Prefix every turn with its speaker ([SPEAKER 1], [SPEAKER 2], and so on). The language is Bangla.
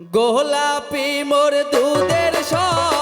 [SPEAKER 1] গোলাপি মোর দুধের সব